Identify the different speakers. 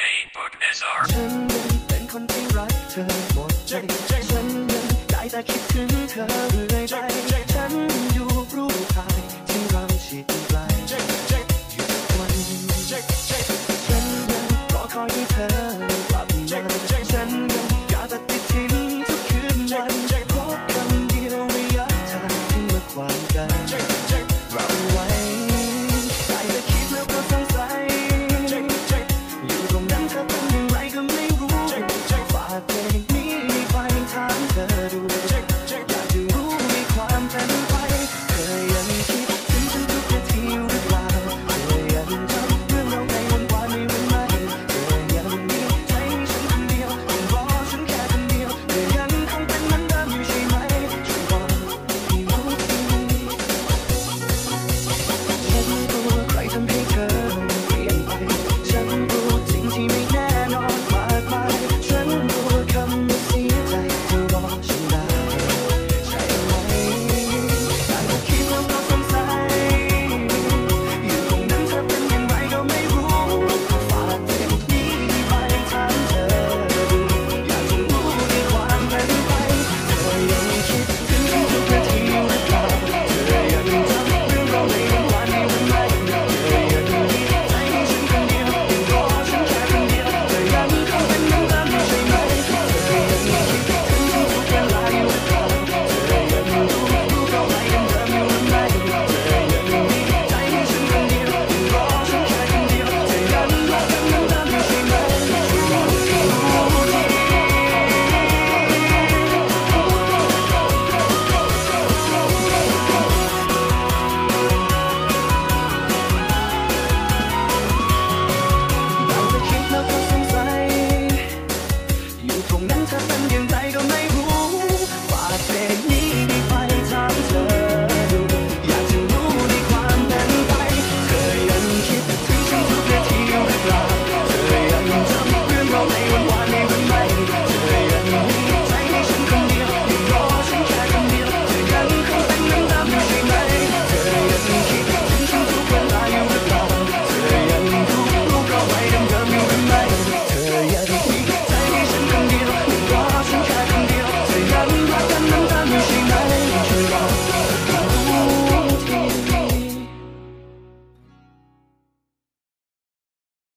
Speaker 1: Facebook SR
Speaker 2: ฉันยังเป็นคนที่รักเธอหมดใจฉันยังได้แต่คิดถึงเธอเรื่อยไป Cùng em xa.